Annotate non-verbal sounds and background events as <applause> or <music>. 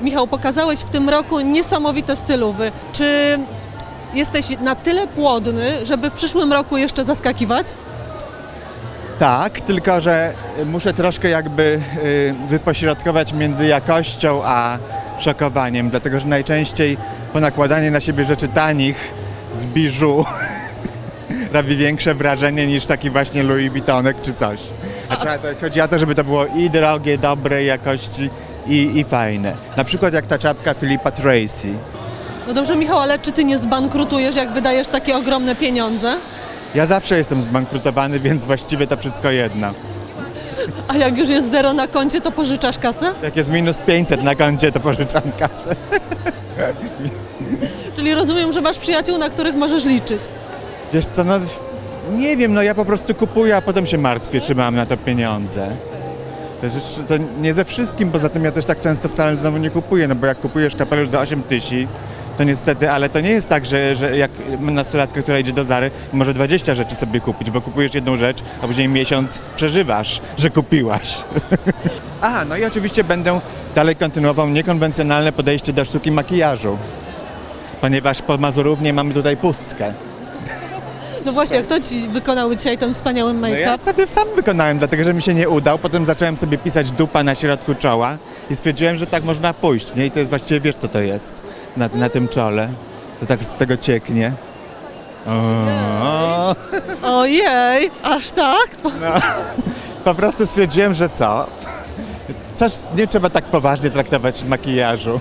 Michał, pokazałeś w tym roku niesamowite stylowy. Czy jesteś na tyle płodny, żeby w przyszłym roku jeszcze zaskakiwać? Tak, tylko że muszę troszkę jakby y, wypośrodkować między jakością a szokowaniem, dlatego że najczęściej ponakładanie na siebie rzeczy tanich z biżu <laughs> robi większe wrażenie niż taki właśnie Louis Vuittonek czy coś. A trzeba, to, chodzi o to, żeby to było i drogie, dobrej jakości i, i fajne. Na przykład jak ta czapka Filipa Tracy. No dobrze, Michał, ale czy ty nie zbankrutujesz, jak wydajesz takie ogromne pieniądze? Ja zawsze jestem zbankrutowany, więc właściwie to wszystko jedno. A jak już jest zero na koncie, to pożyczasz kasę? Jak jest minus 500 na koncie, to pożyczam kasę. <laughs> Czyli rozumiem, że masz przyjaciół, na których możesz liczyć. Wiesz co, no nie wiem, no ja po prostu kupuję, a potem się martwię, czy mam na to pieniądze. To, nie ze wszystkim, poza tym ja też tak często wcale znowu nie kupuję, no bo jak kupujesz kapelusz za 8 tysięcy, to niestety, ale to nie jest tak, że, że jak nastolatka, która idzie do Zary, może 20 rzeczy sobie kupić, bo kupujesz jedną rzecz, a później miesiąc przeżywasz, że kupiłaś. <laughs> Aha, no i oczywiście będę dalej kontynuował niekonwencjonalne podejście do sztuki makijażu, ponieważ po Mazurównie mamy tutaj pustkę. No właśnie, kto ci wykonał dzisiaj ten wspaniały No make-up? ja sobie sam wykonałem, dlatego że mi się nie udał. Potem zacząłem sobie pisać dupa na środku czoła i stwierdziłem, że tak można pójść. Nie? I to jest właściwie, wiesz co to jest na, na tym czole. To tak z tego cieknie. O, Ojej, aż tak? po prostu stwierdziłem, że co? Coś, nie trzeba tak poważnie traktować makijażu.